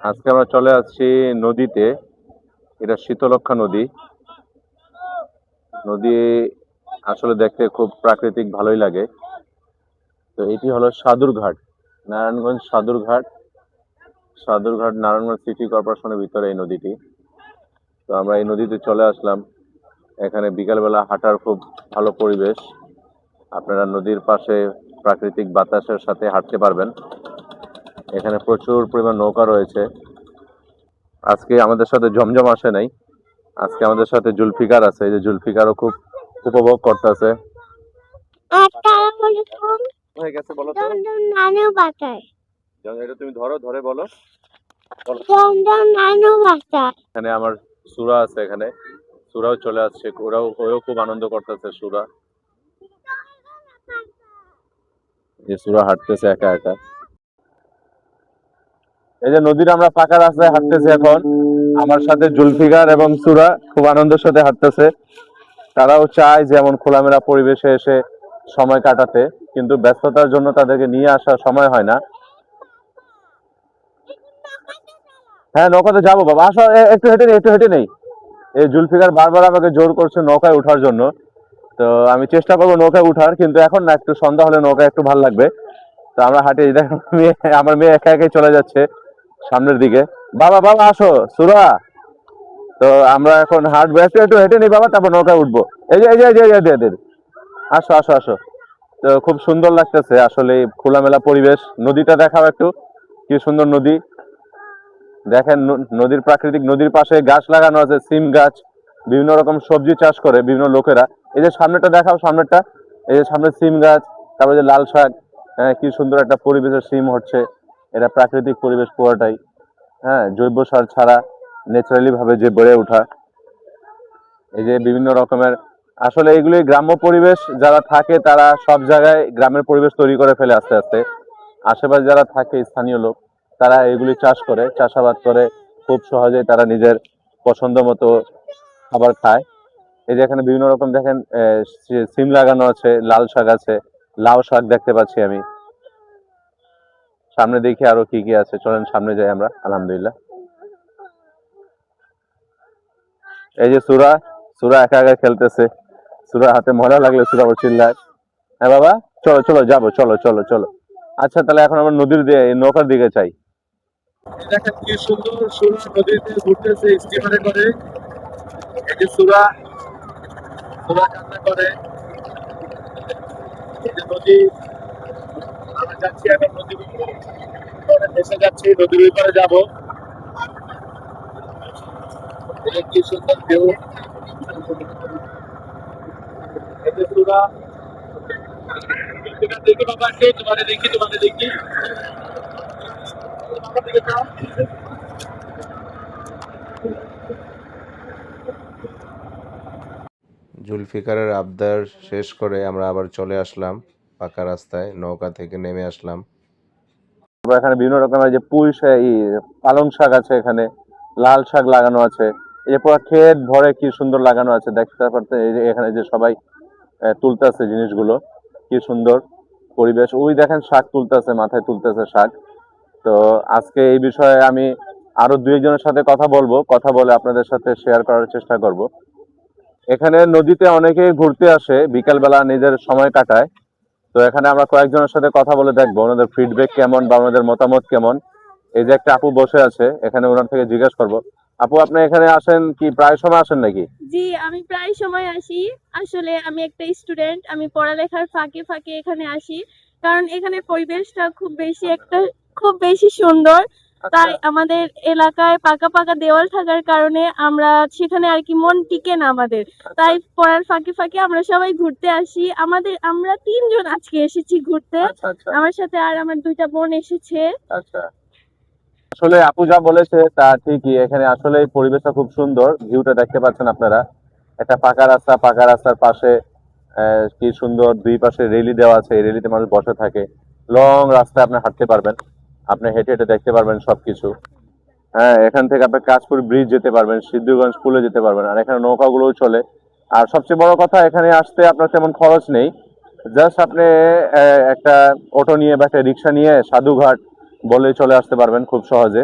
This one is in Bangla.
আজকে আমরা চলে আসছি নদীতে। এটা শীতলক্ষা নদী। নদী আসলে দেখতে খুব প্রাকৃতিক, ভালোই লাগে। তো এটি হলো সাদুরঘাট নারায়ণগঞ্জ সাদুরঘাট সাদুরঘাট নারায়ণগঞ্জ সিটি কর্পোরেশনের ভিতরে এই নদীটি। তো আমরা এই নদীতে চলে আসলাম। এখানে বিকালবেলা হাঁটার খুব ভালো পরিবেশ। আপনারা নদীর পাশে প্রাকৃতিক বাতাসের সাথে হাঁটতে পারবেন। এখানে প্রচুর পরিমাণ নৌকা রয়েছে। আজকে আমাদের সাথে জমজম আসে নাই। আজকে আমাদের সাথে জুলফিকার আছে। এই যে জুলফিকারও খুব উপভোগ করতেছে। হয়ে গেছে বলো তো। নানু বাটায় এটা তুমি ধরো ধরে বলো। বলো নানু বাটায় এখানে আমার সুরা আছে এখানে। সুরাও চলে আসছে। ওরাও ওও খুব আনন্দ করতেছে সুরা। যে সুরা হাঁটতেছে একা একা। এই যে নদীর আমরা পাকা রাস্তায় হাঁটতেছি এখন। আমার সাথে জুলফিকার এবং সুরা খুব আনন্দের সাথে হাঁটতেছে। তারাও চায় যে এমন খোলামেলা পরিবেশে এসে সময় কাটাতে, কিন্তু ব্যস্ততার জন্য তাদেরকে নিয়ে আসার সময় হয় না। হ্যাঁ নৌকাতে যাব বাবা। আসো একটু হেঁটে নেই, একটু হেঁটে নেই। এই জুলফিকার বারবার আমাকে জোর করছে নৌকায় ওঠার জন্য। তো আমি চেষ্টা করব নৌকায় উঠার, কিন্তু এখন না, একটু সন্ধ্যা হলে নৌকায় একটু ভালো লাগবে। তো আমরা হাঁটে মেয়ে, আমার মেয়ে একা একাই চলে যাচ্ছে। সামনের দিকে। বাবা বাবা, আসো। সুরা, তো আমরা এখন হাঁটবো একটু একটু হেঁটে নিই বাবা, তারপর নৌকায় উঠবো। এই যে এই যে এই যে। আসো আসো আসো। তো খুব সুন্দর লাগতেছে আসলে খোলামেলা পরিবেশ। নদীটা দেখাও একটু, কি সুন্দর নদী। দেখেন নদীর প্রাকৃতিক নদীর পাশে গাছ লাগানো আছে, সিম গাছ, বিভিন্ন রকম সবজি চাষ করে বিভিন্ন লোকেরা। এই যে সামনেটা দেখাও, সামনেরটা। এই যে সামনে সিম গাছ, তারপরে যে লাল শাক হ্যাঁ কি সুন্দর একটা পরিবেশের সিম হচ্ছে। এটা প্রাকৃতিক পরিবেশ পুরোটাই। হ্যাঁ জৈব সার ছাড়া ন্যাচারালি ভাবে যে বেড়ে ওঠা। এই যে বিভিন্ন রকমের, আসলে এগুলি গ্রাম্য পরিবেশ, যারা থাকে তারা সব জায়গায় গ্রামের পরিবেশ তৈরি করে ফেলে আস্তে আস্তে। আশেপাশে যারা থাকে স্থানীয় লোক, তারা এগুলি চাষ করে, চাষাবাদ করে, খুব সহজেই তারা নিজের পছন্দ মতো খাবার খায়। এই যে এখানে বিভিন্ন রকম দেখেন সিম লাগানো আছে, লাল শাক আছে, লাউ শাক দেখতে পাচ্ছি আমি। সামনে দেখি আরও কি কি আছে। চলেন সামনে যাই আমরা, আলহামদুলিল্লাহ। এই যে সুরা সুরা একা একা খেলতেছে। সুরা হাতে ময়লা লাগলে সুরা আবার চিল্লায়। হ্যাঁ বাবা, চলো চলো, যাব, চলো চলো চলো। আচ্ছা তাহলে এখন আমরা নদীর নৌকার দিকে চাই দেখেন কি সুন্দর সুরা নদীতে ঘুরতেছে স্টিমারে করে। এই যে সুরা সুরা করে। এই যে নদী যাচ্ছি এখন নদী পরে দেশে যাচ্ছি, নদীর ওই পারে যাব। এই যে কি সুন্দর ভিউ এই যে দেখি বাবা একটু তোমাদের দেখি তোমাদের দেখি। বাবার দিকে যাও। জুলফিকারের আবদার শেষ করে আমরা আবার চলে আসলাম। পাকা রাস্তায় নৌকা থেকে নেমে আসলাম। তারপর এখানে বিভিন্ন রকমের যে পুঁই পালং শাক আছে এখানে, লাল শাক লাগানো আছে। এই পুরো ক্ষেত ভরে কি সুন্দর লাগানো আছে, দেখতে পারতে এখানে যে সবাই তুলতেছে জিনিসগুলো, কি সুন্দর পরিবেশ। ওই দেখেন শাক তুলতেছে, মাথায় তুলতেছে শাক। তো আজকে এই বিষয়ে আমি আরও দুই একজনের সাথে কথা বলব, কথা বলে আপনাদের সাথে শেয়ার করার চেষ্টা করব। এখানে নদীতে অনেকে ঘুরতে আসে, বিকালবেলা নিজের সময় কাটায়। তো এখানে আমরা কয়েকজনের সাথে কথা বলে দেখব, ওনাদের ফিডব্যাক কেমন বা ওনাদের মতামত কেমন। এই যে একটা আপু বসে আছে, এখানে ওনার থেকে জিজ্ঞেস করব। আপু, আপনি এখানে আসেন কি, প্রায় সময় আসেন নাকি? জি, আমি প্রায় সময় আসি। আসলে আমি একটা স্টুডেন্ট আমি পড়ালেখার ফাঁকে ফাঁকে এখানে আসি। কারণ এখানে পরিবেশটা খুব বেশি একটা, খুব বেশি সুন্দর। তাই আমাদের এলাকায় পাকা পাকা দেওয়াল থাকার কারণে আমরা সেখানে আর কি মন টিকে না আমাদের। তাই পড়ার ফাঁকে ফাঁকে আমরা সবাই ঘুরতে আসি। আমাদের আমরা তিনজন আজকে এসেছি ঘুরতে। আচ্ছা আচ্ছা। আমার সাথে আর আমার দুইটা বোন এসেছে। আচ্ছা। আসলে আপু যা বলেছে তা ঠিকই। এখানে আসলে পরিবেশটা খুব সুন্দর। ভিউটা দেখতে পাচ্ছেন আপনারা। একটা পাকা রাস্তা পাকা রাস্তার পাশে আহ, কি সুন্দর দুই পাশে রেলি দেওয়া আছে। এই রেলিতে মানুষ বসে থাকে। লং রাস্তায় আপনি হাঁটতে পারবেন। আপনি হেঁটে হেঁটে দেখতে পারবেন সবকিছু। হ্যাঁ এখান থেকে আপনি কাশপুর ব্রিজ যেতে পারবেন, সিদ্ধগঞ্জ স্কুলে যেতে পারবেন, আর এখানে নৌকাগুলোও চলে। আর সবচেয়ে বড় কথা, এখানে আসতে আপনার তেমন খরচ নেই। জাস্ট আপনি একটা অটো নিয়ে বা একটা রিক্সা নিয়ে সাধুঘাট বলে চলে আসতে পারবেন খুব সহজে।